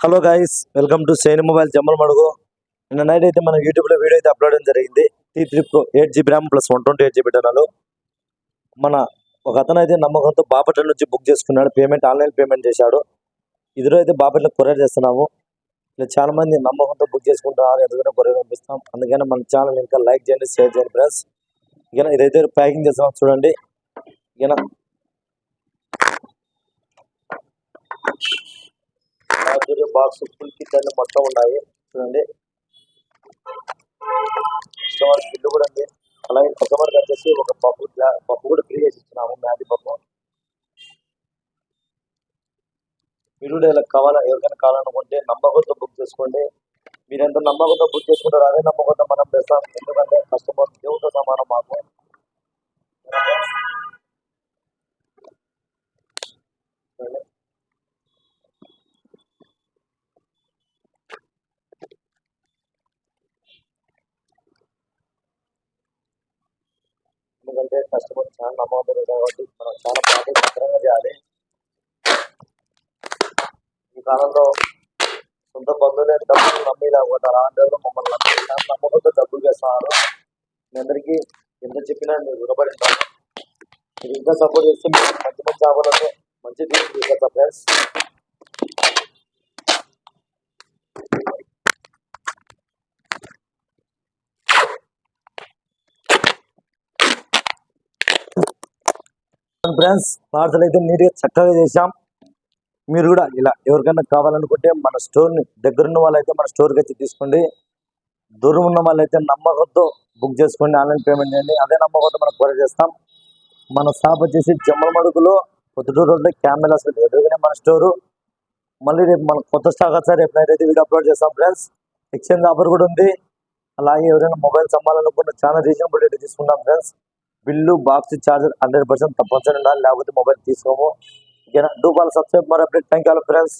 Hello guys welcome to సేని mobile Jammalamadugu నిన్న night అయితే మనం యూట్యూబ్లో వీడియో అయితే అప్లోడ్ చేయడం జరిగింది. T three eight GB RAM plus one twenty eight GB టర్నలు మన ఒక అతను అయితే నమ్మకంతో బాపట్ల నుంచి బుక్ చేసుకున్నాడు. పేమెంట్ ఆన్లైన్ పేమెంట్ చేశాడు. ఇదిలో అయితే బాపట్ల కొరియర్ చేస్తున్నాము. ఇలా చాలా మంది నమ్మకంతో బుక్ చేసుకుంటున్నారు. ఎందుకంటే కొరియర్ పంపిస్తాం. అందుకని మన ఛానల్ ఇంకా లైక్ చేయండి షేర్ చేయండి ఫ్రెండ్స్ ఇక ఇదైతే ప్యాకింగ్ చేస్తున్నాం చూడండి. ఇక బాక్స్ ఫుల్ కిట్ అన్ని మొత్తం ఉన్నాయి. చూడండి. కస్టమర్ బిల్లు కూడా ఉంది అలాగే కస్టమర్కి వచ్చేసి ఒక పప్పు గ్లా- పప్పు కూడా ఫ్రీ చేసి ఇస్తున్నాము మ్యాగీ పప్పు. మీరు కూడా ఇలా కావాలా ఎవరికైనా కావాలనుకుంటే నమ్మకంతో బుక్ చేసుకోండి. మీరు ఎంత నమ్మకంతో బుక్ చేసుకుంటారో అదే నమ్మకంతో మనం పెడతాం ఎందుకంటే కస్టమర్ దేవుడితో సమానం మాకు చూడండి. ఎందుకంటే కస్టమర్ చాలా నమ్మకం కాబట్టి మనం చాలా బాధ్యతంగా చేయాలి. ఈ కాలంలో సొంత బంధువులే డబ్బులు నమ్మి లేకపోతారు? అలాంటి మమ్మల్ని నమ్మి నమ్మకంతో డబ్బులు చేస్తున్నారు మీ అందరికీ ఎంత చెప్పినా మీరు రుణపడి ఉంటాను మీరు ఇంకా సపోర్ట్ చేస్తే మంచి మంచి ఆఫర్లతో మంచి డీల్ ఫ్రెండ్స్ ఫ్రెండ్స్ పార్సల్ అయితే నీట్గా చక్కగా చేశాం. మీరు కూడా ఇలా ఎవరికైనా కావాలనుకుంటే మన స్టోర్ని దగ్గరున్న వాళ్ళైతే మన స్టోర్కి వచ్చి తీసుకోండి. దూరం ఉన్న వాళ్ళైతే నమ్మకంతో బుక్ చేసుకోండి ఆన్లైన్ పేమెంట్ చేయండి. అదే నమ్మకంతో మనం కొర చేస్తాం. మన షాప్ వచ్చేసి జమ్మలమడుగులో పొద్దుటూరు రోడ్లో క్యామెరాస్ ఎదురుగానే మన స్టోరు మళ్ళీ రేపు మన కొత్త స్టాక్ వచ్చారు రేపు నైట్ అయితే వీడియో అప్లోడ్ చేస్తాం ఫ్రెండ్స్ ఎక్స్చేంజ్ ఆఫర్ కూడా ఉంది. అలాగే ఎవరైనా మొబైల్స్ అమ్మాలనుకుంటే చాలా రీజనబుల్ రేట్ తీసుకుంటాం friends bill box charger hundred percent తప్పనిసరి ఉండాలి. లేకపోతే మొబైల్ తీసుకోము. ఓకేనా? డూ బాల్ సబ్స్క్రైబ్ మరి అప్డేట్. Thank you friends.